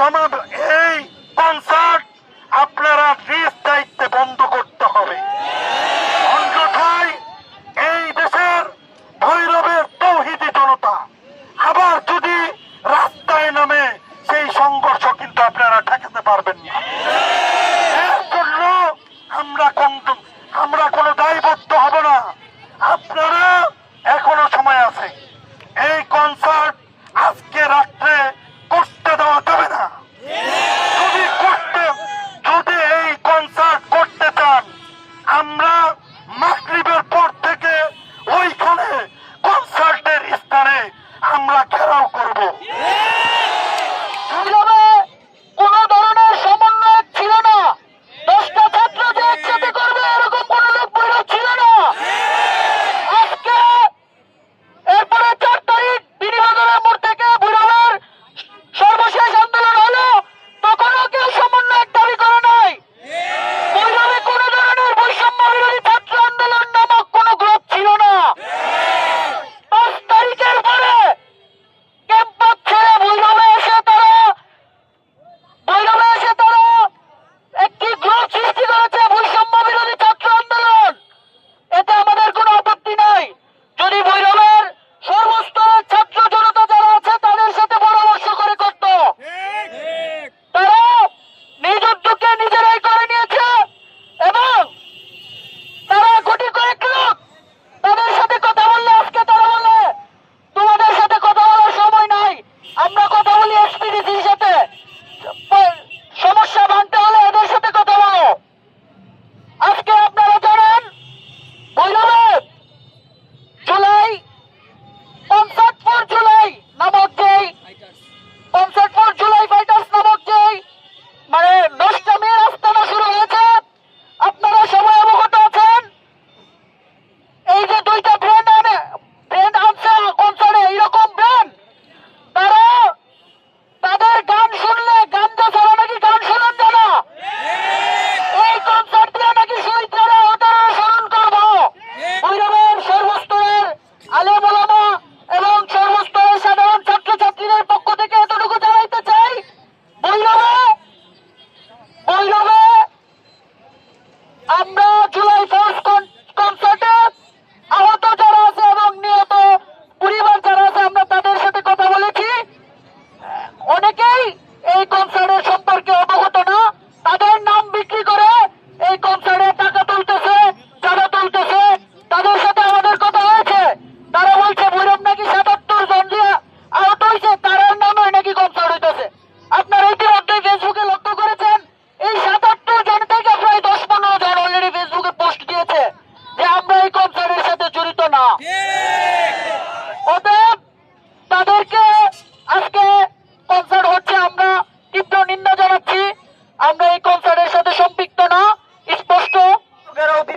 সমাব এই কনসার্ট আপনারা নিজ দায়িত্বে বন্ধ করতে হবে। অন্যথায় এই দেশের ভৈরবের তৌহিদি জনতা আবার যদি রাস্তায় নামে সেই সংঘর্ষ কিন্তু আপনারা ঠেকাতে পারবেন না। I'm not too late.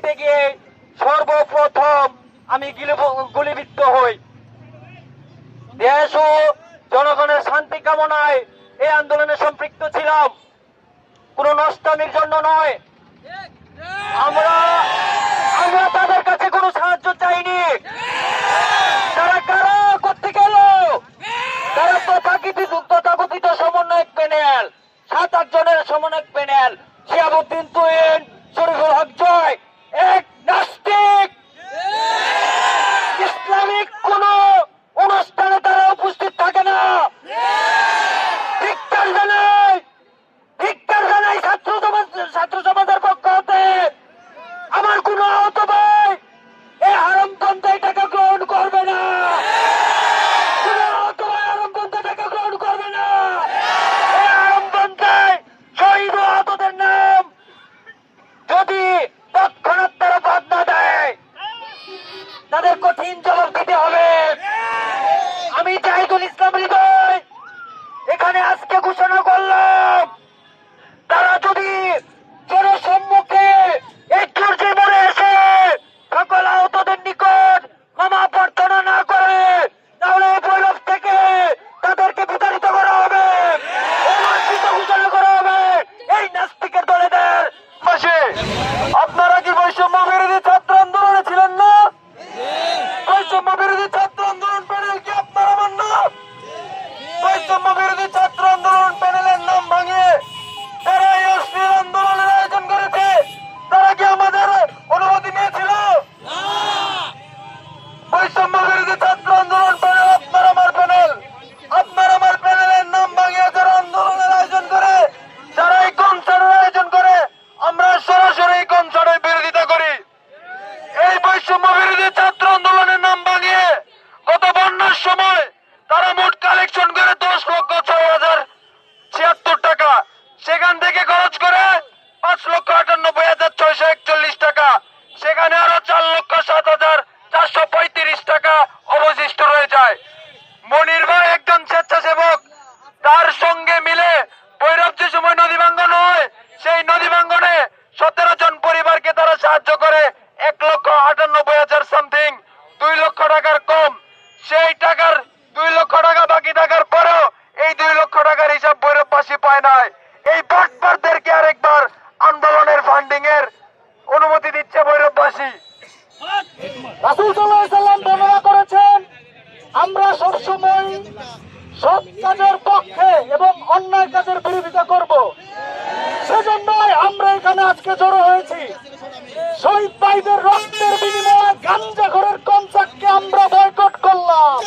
দিতে গিয়ে সর্বপ্রথম আমি গুলিবিদ্ধ হই। দেশ ও জনগণের শান্তি কামনায় এই আন্দোলনে সম্পৃক্ত ছিলাম। কোনো নষ্টামির জন্য নয়। আমরা তাদের কঠিন জবাব দিতে হবে। আমি জাহিদুল ইসলাম হৃদয়। এখানে আজকে ঘোষণা করলাম তারা যদি ずたっ অবশিষ্ট রয়ে যায়। মনির ভাই একজন স্বেচ্ছাসেবক, তার সঙ্গে মিলে বৈরব যে সময় নদী ভাঙ্গন হয়, সেই নদী ভাঙ্গনে সতেরো জন পরিবারকে তারা সাহায্য করে। এক লক্ষ আটানব্বই হাজার সামথিং দুই লক্ষ টাকার কম। সেই টাকার দুই লক্ষ টাকা বাকি থাকার পরেও এই দুই লক্ষ টাকার হিসাব বৈরববাসী পায় নাই। সবসময় সৎ কাজের পক্ষে এবং অন্যায় কাজের বিরোধিতা করব। সেজন্যই আমরা এখানে আজকে জড়ো হয়েছি। শহীদ ভাইদের রক্তের বিনিময়ে গাঞ্জা ঘরের কনসার্টকে আমরা বয়কট করলাম।